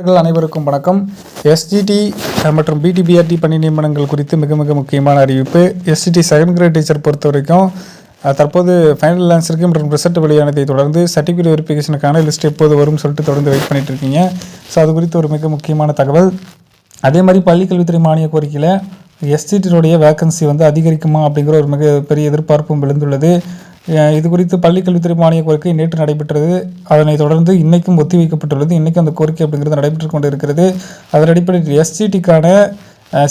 நண்பர்கள் அனைவருக்கும் வணக்கம். எஸ்ஜிடி மற்றும் பிடிபிஆர்டி பணி நியமனங்கள் குறித்து மிக மிக முக்கியமான அறிவிப்பு. எஸ்ஜிடி செகண்ட் கிரேட் டீச்சர் பொறுத்த வரைக்கும் தற்போது ஃபைனல் ஆன்சருக்கு மற்றும் ரிசல்ட் வெளியானதை தொடர்ந்து சர்டிஃபிகேட் வெரிஃபிகேஷனுக்கான லிஸ்ட் எப்போது வரும் சொல்லிட்டு தொடர்ந்து வெயிட் பண்ணிட்டு இருக்கீங்க. ஸோ அது குறித்து ஒரு மிக முக்கியமான தகவல். அதே மாதிரி பள்ளிக்கல்வித்துறை மானிய கோரிக்கையில் எஸ்ஜிடியினுடைய வேகன்சி வந்து அதிகரிக்குமா அப்படிங்கிற ஒரு மிக பெரிய எதிர்பார்ப்பும் விழுந்துள்ளது. இது குறித்து பள்ளிக்கல்வித்துறை மானிய கோரிக்கை நேற்று நடைபெற்றது. அதனைத் தொடர்ந்து இன்னைக்கும் ஒத்திவைக்கப்பட்டுள்ளது. இன்றைக்கும் அந்த கோரிக்கை அப்படிங்கிறது நடைபெற்று கொண்டு இருக்கிறது அதன் அடிப்படையில் எஸ்சிடிக்கான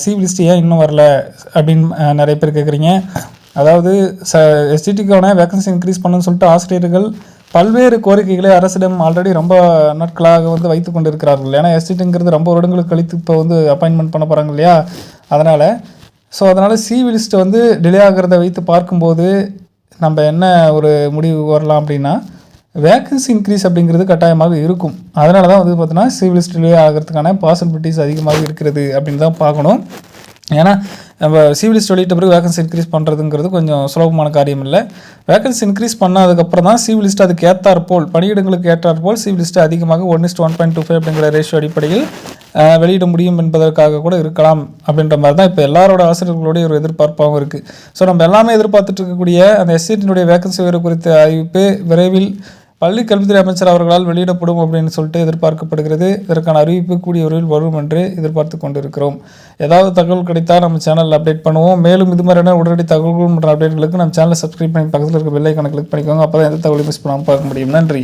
சிவி லிஸ்ட் ஏன் இன்னும் வரல அப்படின்னு நிறைய பேர் கேட்குறீங்க அதாவது ச எஸ்ஜிடிக்கான வேகன்சி இன்க்ரீஸ் பண்ணணும்னு சொல்லிட்டு ஆசிரியர்கள் பல்வேறு கோரிக்கைகளை அரசிடம் ஆல்ரெடி ரொம்ப நாட்களாக வந்து வைத்து கொண்டு இருக்கிறார்கள் ஏன்னா எஸ்டிங்கிறது ரொம்ப வருடங்களுக்கு கழித்து இப்போ வந்து அப்பாயின்மெண்ட் பண்ண போகிறாங்க இல்லையா? அதனால் ஸோ அதனால் சிவிலிஸ்ட் வந்து டிலே ஆகிறத வைத்து பார்க்கும்போது நம்ம என்ன ஒரு முடிவு வரலாம் அப்படின்னா வேக்கன்சி இன்க்ரீஸ் அப்படிங்கிறது கட்டாயமாக இருக்கும். அதனால தான் வந்து பார்த்தீங்கன்னா சிவில் டிலே ஆகிறதுக்கான பாசிபிலிட்டிஸ் அதிகமாக இருக்கிறது அப்படின்னு தான் பார்க்கணும். ஏன்னா நம்ம சிவிலிஸ்ட் வெளியிட்ட பிறகு வேகன்சி இன்க்ரீஸ் பண்ணுறதுங்கிறது கொஞ்சம் சுலபமான காரியம் இல்லை வேகன்சி இன்க்ரீஸ் பண்ணதுக்கப்புறம் தான் சிவிலிஸ்ட் அதுக்கு ஏற்றாற் போல் பணியிடங்களுக்கு ஏற்றாற் போல் சிவிலிஸ்ட் அதிகமாக one is to one point two five அப்படிங்கிற ரேஷியோ அடிப்படையில் வெளியிட முடியும் என்பதற்காக கூட இருக்கலாம் அப்படின்ற மாதிரி தான் இப்போ எல்லாரோட ஆசிரியர்களுடைய ஒரு எதிர்பார்ப்பாகவும் இருக்குது ஸோ நம்ம எல்லாமே எதிர்பார்த்துட்டு இருக்கக்கூடிய அந்த எஸ்சிடினுடைய வேகன்சி உயர்வு குறித்த அறிவிப்பு விரைவில் பள்ளி கல்வித்துறை அமைச்சர் அவர்களால் வெளியிடப்படும் அப்படின்னு சொல்லிட்டு எதிர்பார்க்கப்படுகிறது. இதற்கான அறிவிப்பு கூடிய விரைவில் வரும் என்று எதிர்பார்த்து கொண்டிருக்கிறோம். ஏதாவது தகவல் கிடைத்தால் நம்ம சேனலில் அப்டேட் பண்ணுவோம். மேலும் இது மாதிரியான உடனடி தகவல்கள் மற்றும் அப்டேட்களுக்கு நம்ம சேனலை சப்ஸ்கிரைப் பண்ணி பக்கத்தில் இருக்க பெல்லைக்கான கிளிக் பண்ணிக்கோங்க. அப்போ தான் எந்த தகவலையும் மிஸ் பண்ணாமல் பார்க்க முடியும். நன்றி.